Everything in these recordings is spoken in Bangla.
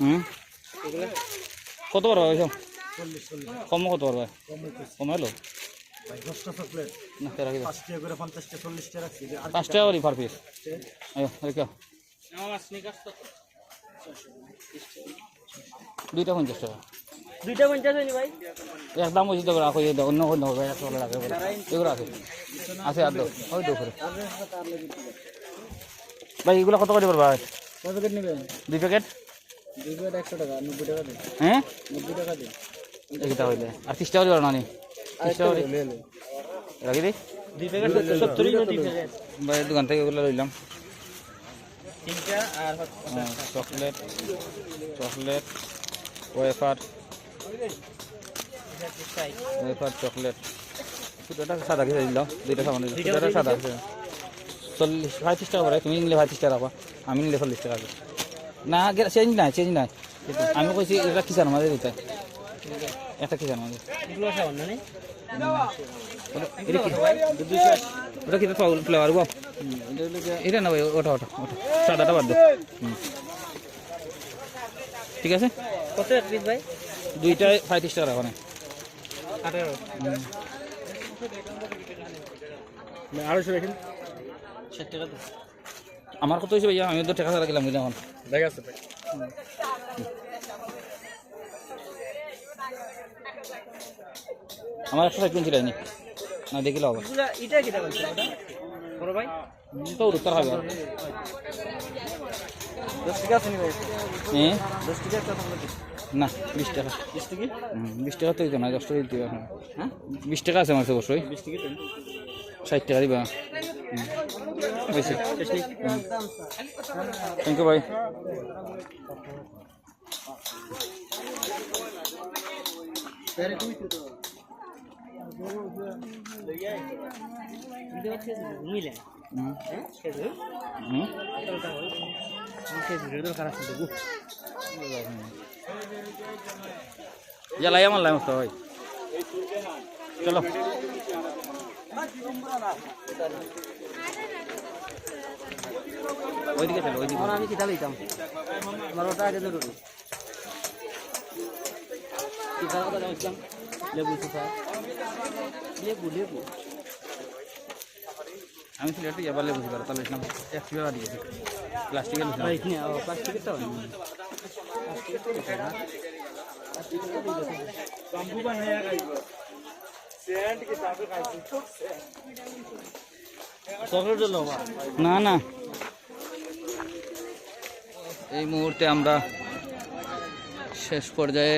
হুম? কত বার ভাই? কম কত বার ভাই? কমে ভাই রাখি পাঁচ টাকা করে পার পিস দুইটা পঞ্চাশ টাকা। দুইটা পঞ্চাশ হয়নি ভাই? একদম ওই তো রাখো অন্য অন্য হবে একশো টাকা এগুলো। আছে আছে আর দাও। ওই দাও করে। ভাই এগুলো কত করে কত প্যাকেট নেবেন দুই প্যাকেট দুই প্যাকেট একশো টাকা নব্বই টাকা দিন। হ্যাঁ? নব্বই টাকা দিন। এইটা হইলে। আর তিরিশ টাকা দিবা না তিরিশ টাকা রাখি দিই দুই প্যাকেট সত্তরই না দুই প্যাকেট ভাই দোকান থেকে ওগুলো লইলাম। তিনটা আর chocolate chocolate wafer. Wafer chocolate. দুটোটা সাদা কিছু দিলাম। দুইটা সামান দিলাম। দুটোটা সাদা। চল্লিশ পঁয়ত্রিশ টাকা করে তুমি নিলে পঁয়ত্রিশ টাকা আমি নিলে চল্লিশ টাকা না চেঞ্জ নাই চেঞ্জ নাই। আমি কইছি এটা কিসার মাঝে দিতে একটা কিসার মাঝে? এটা কি? ওটা কি ফ্লেভার গো? এটা না ভাই ওটা ওটা ওটা। সাদাটা বাদ ঠিক আছে? কত পিস ভাই? দুইটায় পঁয়ত্রিশ টাকা রাখো না আঠারো আড়াইশো রাখেন ষাট টাকা তো আমার কত হয়েছে ভাইয়া? আমি তো টাকা ছাড়া গেলাম এখন। দেখা আছে ভাই আমার একশো ষাট ছিল নি না দেখিলে হবে এটা বড় ভাই? তো উত্তর হবে। দশ টাকা আছে নি ভাই হ্যাঁ দশ টাকা না বিশ টাকা। বিশ টাকা বিশ টাকা তো দিত না দশ টাকা দিতে হ্যাঁ? বিশ টাকা আছে আমার কাছে অবশ্যই। বিশ টাকা ষাট টাকা দিবা। বেশি থ্যাংক ইউ ভাই এটা হচ্ছে মিলে না হুম হ্যাঁ খেজুর হুম খেজুরের দরকার আছে দেবো ইয়া লাই আমার লাই মস্ত ভাই চলো ওইদিকে চলো ওইদিকে আমি কিতা লইতাম আমার ওটা আগে জরুরি কথা লেবু সুফা লেবু। লেবু আমি সিলেটে যাবার লেগে বুঝতে পারো তাহলে ইসলাম এক টাকা দিয়েছি প্লাস্টিকের প্লাস্টিকের তো চকলেট জন্য না না। এই মুহূর্তে আমরা শেষ পর্যায়ে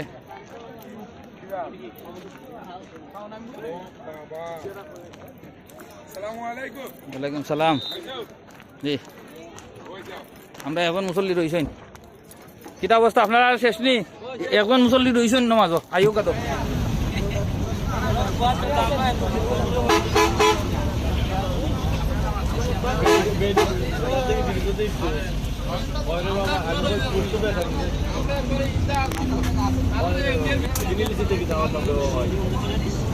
ওয়ালাইকুম সালাম। জি। আমরা এখন মুসল্লি রইছেন। কিতা অবস্থা? আপনারা শেষ নি এখন মুসল্লি রইছেন নমাজ আইও কাতো জিনিস থেকে যাওয়ার হয়